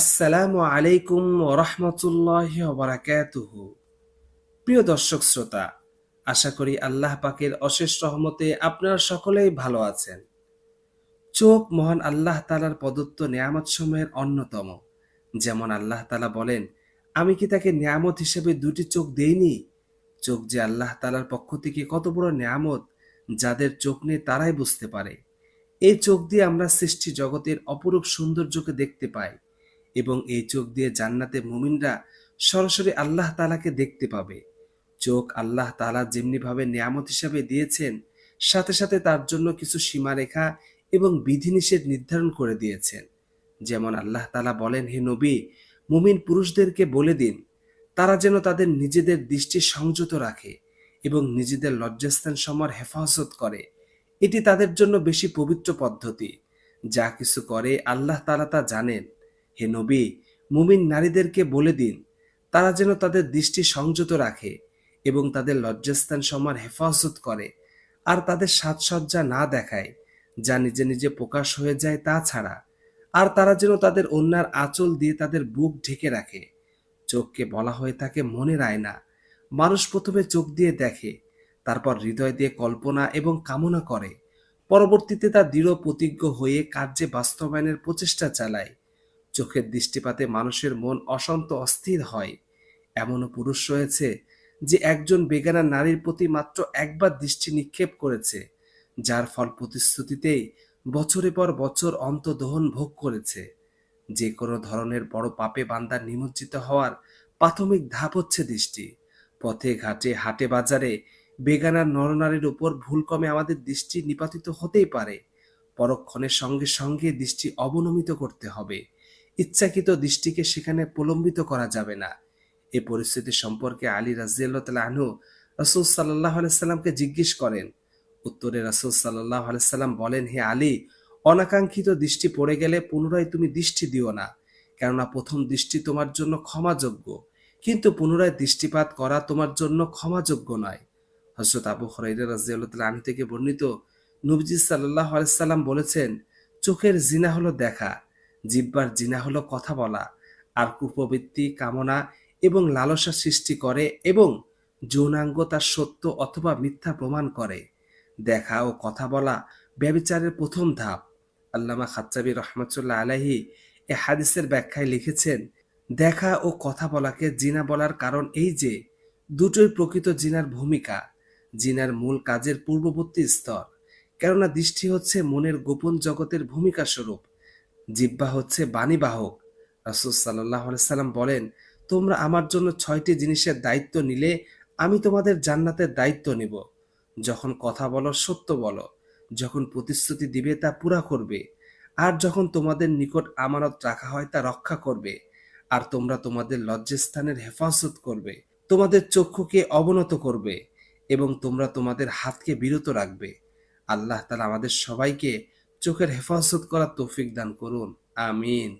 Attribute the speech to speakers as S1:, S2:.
S1: আসসালামু আলাইকুম ওরহমতুল্লাহ বারাকাতুহু। প্রিয় দর্শক শ্রোতা, আশা করি আল্লাহ পাকের অশেষ রহমতে আপনারা সকলেই ভালো আছেন। চোখ মহান আল্লাহ তালার প্রদত্ত নিয়ামত সময়ের অন্যতম। যেমন আল্লাহ তালা বলেন, আমি কি তাকে নিয়ামত হিসেবে দুটি চোখ দেইনি? চোখ যে আল্লাহ তালার পক্ষ থেকে কত বড় নিয়ামত, যাদের চোখ নেই তারাই বুঝতে পারে। এই চোখ দিয়ে আমরা সৃষ্টি জগতের অপরূপ সৌন্দর্যকে দেখতে পাই। এবং এই চোখ দিয়ে জান্নাতে মুমিনরা সরাসরি আল্লাহ তালাকে দেখতে পাবে। চোখ আল্লাহ তালা যেমনিভাবে নিয়ামত হিসাবে দিয়েছেন, সাথে সাথে তার জন্য কিছু সীমারেখা এবং বিধিনিষেধ নির্ধারণ করে দিয়েছেন। যেমন আল্লাহ তালা বলেন, হে নবী, মুমিন পুরুষদেরকে বলে দিন, তারা যেন তাদের নিজেদের দৃষ্টি সংযত রাখে এবং নিজেদের লজ্জাস্থান সমর হেফাজত করে। এটি তাদের জন্য বেশি পবিত্র পদ্ধতি। যা কিছু করে আল্লাহ তালা তা জানেন। হে নবী, মুমিন নারীদেরকে বলে দিন, তারা যেন তাদের দৃষ্টি সংযত রাখে এবং তাদের লজ্জাস্থান সমার হেফাজত করে, আর তাদের সাজসজ্জা না দেখায়, যা নিজে নিজে প্রকাশ হয়ে যায় তা ছাড়া, আর তারা যেন তাদের অন্যার আঁচল দিয়ে তাদের বুক ঢেকে রাখে। চোখকে বলা হয়ে থাকে মনের আয়না, মানুষ প্রথমে চোখ দিয়ে দেখে, তারপর হৃদয় দিয়ে কল্পনা এবং কামনা করে, পরবর্তীতে তা দৃঢ় প্রতিজ্ঞ হয়ে কার্যে বাস্তবায়নের প্রচেষ্টা চালায়। চোখের দৃষ্টিপাতে মানুষের মন অশান্ত, অস্থির হয়। এমনও পুরুষ রয়েছে যে একজন বেগানা নারীর প্রতি মাত্র একবার দৃষ্টি নিক্ষেপ করেছে, যার ফল প্রতিশ্রুতিতেই বছরের পর বছর অন্তদহন ভোগ করেছে। যে কোনো ধরনের বড় পাপে বান্দা নিমজ্জিত হওয়ার প্রাথমিক ধাপ হচ্ছে দৃষ্টি। পথে, ঘাটে, হাটে, বাজারে বেগানার নরনারীর উপর ভুল কমে আমাদের দৃষ্টি নিপাতিত হতেই পারে। পরক্ষণের সঙ্গে সঙ্গে দৃষ্টি অবনমিত করতে হবে। ইচ্ছাকৃত দৃষ্টিকে সেখানে প্রলম্বিত করা যাবে না। এ পরিস্থিতি সম্পর্কে আলী রাজিয়াল্লাহ আনহু রসুল সাল্লাহ আলাইসাল্লামকে জিজ্ঞেস করেন। উত্তরে রসুল সাল্লাহ আলাইসাল্লাম বলেন, হে আলী, অনাকাঙ্ক্ষিত দৃষ্টি পড়ে গেলে পুনরায় তুমি দৃষ্টি দিও না, কেননা প্রথম দৃষ্টি তোমার জন্য ক্ষমাযোগ্য, কিন্তু পুনরায় দৃষ্টিপাত করা তোমার জন্য ক্ষমাযোগ্য নয়। হজরত আবু হরাইরা রাজিয়াল্লাহ আনহু থেকে বর্ণিত নবজি সাল্লাহ আলাইসাল্লাম বলেছেন, চোখের জিনা হলো দেখা জিব্বার জিনা হলো কথা বলা, আর কুপবৃত্তি কামনা এবং লালসা সৃষ্টি করে এবং যৌনাঙ্গ তার সত্য অথবা মিথ্যা প্রমাণ করে। দেখা ও কথা বলা ব্যবিচারের প্রথম ধাপ। আল্লামা খাচ্চাবি রহমতুল্লাহ আলাহি এ হাদিসের ব্যাখ্যায় লিখেছেন, দেখা ও কথা বলাকে জিনা বলার কারণ এই যে, দুটোই প্রকৃত জিনার ভূমিকা। জিনার মূল কাজের পূর্ববর্তী স্তর, কেননা দৃষ্টি হচ্ছে মনের গোপন জগতের ভূমিকা স্বরূপ জিব্বা হচ্ছে বাণীবাহক রাসুল সাল্লাহ সাল্লাম বলেন, তোমরা আমার জন্য ছয়টি জিনিসের দায়িত্ব নিলে আমি তোমাদের জান্নাতের দায়িত্ব নিব। যখন কথা বলো, সত্য বলো। যখন প্রতিশ্রুতি দিবে, তা পুরা করবে। আর যখন তোমাদের নিকট আমানত রাখা হয়, তা রক্ষা করবে। আর তোমরা তোমাদের লজ্জাস্থানের হেফাজত করবে। তোমাদের চক্ষুকে অবনত করবে এবং তোমরা তোমাদের হাতকে বিরত রাখবে। আল্লাহ তালা আমাদের সবাইকে চোখের হেফাজত করার তৌফিক দান করুন। আমিন।